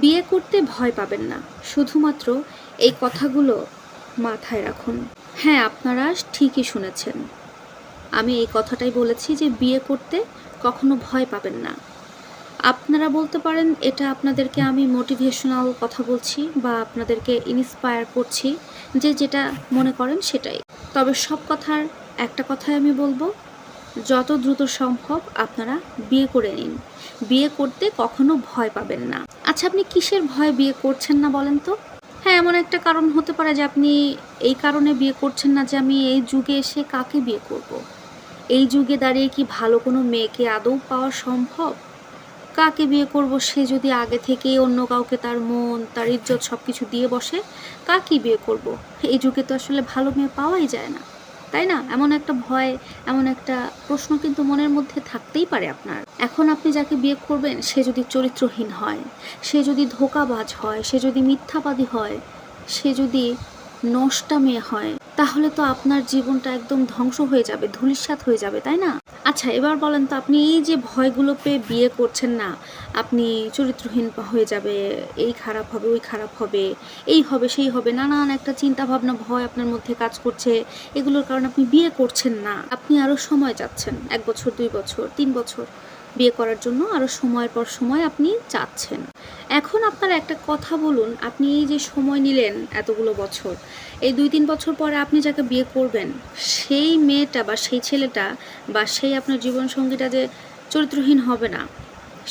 বিয়ে করতে ভয় পাবেন না। শুধুমাত্র এই কথাগুলো মাথায় রাখুন। হ্যাঁ আপনারা ঠিকই শুনেছেন। আমি এই কথাটাই বলেছি যে বিয়ে করতে কখনো ভয় পাবেন না। আপনারা বলতে পারেন, এটা আপনাদেরকে আমি মোটিভেশনাল কথা বলছি বা আপনাদেরকে ইন্সপায়ার করছি যে যেটা মনে করেন সেটাই। তবে সব কথার একটা কথাই আমি বলব যত দ্রুত সম্ভব আপনারা বিয়ে করে নিন। বিয়ে করতে কখনো ভয় পাবেন না। আচ্ছা আপনি কিসের ভয় বিয়ে করছেন না বলেন তো? হ্যাঁ এমন একটা কারণ হতে পারে যে আপনি এই কারণে বিয়ে করছেন না যে আমি এই যুগে এসে কাকে বিয়ে করব। এই যুগে দাঁড়িয়ে কি ভালো কোনো মেয়েকে আদৌ পাওয়া সম্ভব? কাকে বিয়ে করব সে যদি আগে থেকেই অন্য কাউকে তার মন, তার ইজ্জত সব কিছু দিয়ে বসে কাকে বিয়ে করব। এই যুগে তো আসলে ভালো মেয়ে পাওয়াই যায় না। তাই না? এমন একটা ভয়, এমন একটা প্রশ্ন কিন্তু মনের মধ্যে থাকতেই পারে আপনার। এখন আপনি যাকে বিয়ে করবেন, সে যদি চরিত্রহীন হয়, সে যদি ধোকাবাজ হয়, সে যদি মিথ্যাবাদী হয়, সে যদি নষ্টা মেয়ে হয়, তাহলে তো আপনার জীবনটা একদম ধ্বংস হয়ে যাবে, ধূলিসাৎ হয়ে যাবে, তাই না? আচ্ছা এবার বলেন তো আপনি এই যে ভয়গুলো পেয়ে বিয়ে করছেন না, আপনি চরিত্রহীন হয়ে যাবে, এই খারাপ হবে, ওই খারাপ হবে, এই হবে, সেই হবে, নানান একটা চিন্তা ভাবনা ভয় আপনার মধ্যে কাজ করছে, এগুলোর কারণে আপনি বিয়ে করছেন না, আপনি আরও সময় চাচ্ছেন, এক বছর, দুই বছর, তিন বছর। বিয়ে করার জন্য আরও সময়ের পর সময় আপনি চাচ্ছেন। এখন আপনার একটা কথা বলুন, আপনি এই যে সময় নিলেন এতগুলো বছর, এই দুই তিন বছর পরে আপনি যাকে বিয়ে করবেন, সেই মেয়েটা বা সেই ছেলেটা বা সেই আপনার জীবনসঙ্গীটা যে চরিত্রহীন হবে না,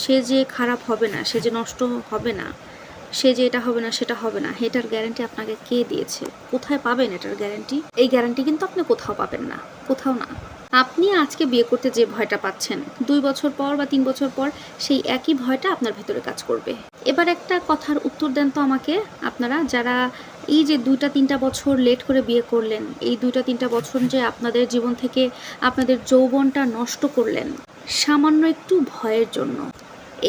সে যে খারাপ হবে না, সে যে নষ্ট হবে না সে যে এটা হবে না, সেটা হবে না। এটার গ্যারান্টি আপনাকে কে দিয়েছে? কোথায় পাবেন এটার গ্যারান্টি এই গ্যারান্টি কিন্তু আপনি কোথাও পাবেন না। কোথাও না। আপনি আজকে বিয়ে করতে যে ভয়টা পাচ্ছেন, দুই বছর পর বা তিন বছর পর সেই একই ভয়টা আপনার ভেতরে কাজ করবে। এবার একটা কথার উত্তর দেন তো আমাকে, আপনারা যারা এই যে দুইটা, তিনটা বছর লেট করে বিয়ে করলেন, এই দুইটা, তিনটা বছর যে আপনাদের জীবন থেকে আপনাদের যৌবনটা নষ্ট করলেন, সামান্য একটু ভয়ের জন্য,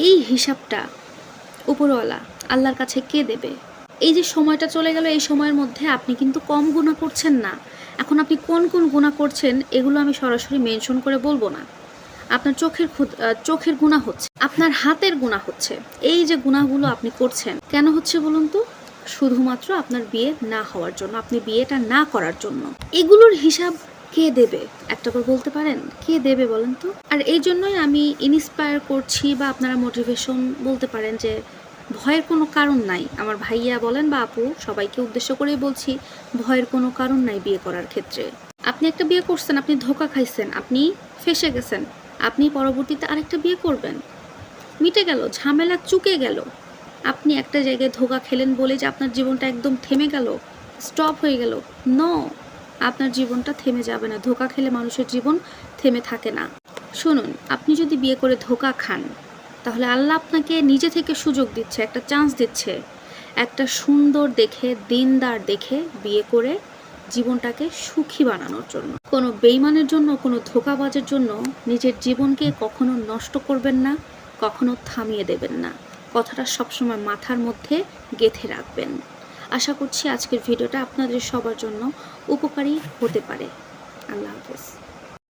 এই হিসাবটা উপরওয়ালা আল্লাহর কাছে কে দেবে? এই যে সময়টা চলে গেল, এই সময়ের মধ্যে আপনি কিন্তু কম গুণা করছেন না। এখন আপনি কোন কোন গুণা করছেন, এগুলো আমি সরাসরি মেনশন করে বলব না। আপনার চোখের চোখের গুণা হচ্ছে, আপনার হাতের গুণা হচ্ছে। এই যে গুণাগুলো আপনি করছেন, কেন হচ্ছে বলুন তো? শুধুমাত্র আপনার বিয়ে না হওয়ার জন্য, আপনি বিয়েটা না করার জন্য। এগুলোর হিসাব কে দেবে? একটা করে বলতে পারেন? কে দেবে বলেন তো? আর এই জন্যই আমি ইন্সপায়ার করছি বা আপনারা মোটিভেশন বলতে পারেন যে ভয়ের কোনো কারণ নাই। আমার ভাইয়া বলেন বা আপু, সবাইকে উদ্দেশ্য করেই বলছি, ভয়ের কোনো কারণ নাই বিয়ে করার ক্ষেত্রে। আপনি একটা বিয়ে করছেন, আপনি ধোকা খাইছেন, আপনি ফেসে গেছেন। আপনি পরবর্তীতে আরেকটা বিয়ে করবেন। মিটে গেল, ঝামেলা চুকে গেল। আপনি একটা জায়গায় ধোকা খেলেন বলে যে আপনার জীবনটা একদম থেমে গেল স্টপ হয়ে গেল। ন আপনার জীবনটা থেমে যাবে না। ধোকা খেলে মানুষের জীবন থেমে থাকে না। শুনুন, আপনি যদি বিয়ে করে ধোকা খান তাহলে আল্লাহ আপনাকে নিজে থেকে সুযোগ দিচ্ছে, একটা চান্স দিচ্ছে। একটা সুন্দর দেখে, দিনদার দেখে বিয়ে করে জীবনটাকে সুখী বানানোর জন্য। কোনো বেইমানের জন্য, কোনো ধোকাবাজের জন্য নিজের জীবনকে কখনো নষ্ট করবেন না, কখনো থামিয়ে দেবেন না। কথাটা সবসময় মাথার মধ্যে গেঁথে রাখবেন। আশা করছি আজকের ভিডিওটা আপনাদের সবার জন্য উপকারী হতে পারে। আল্লাহ হাফেজ।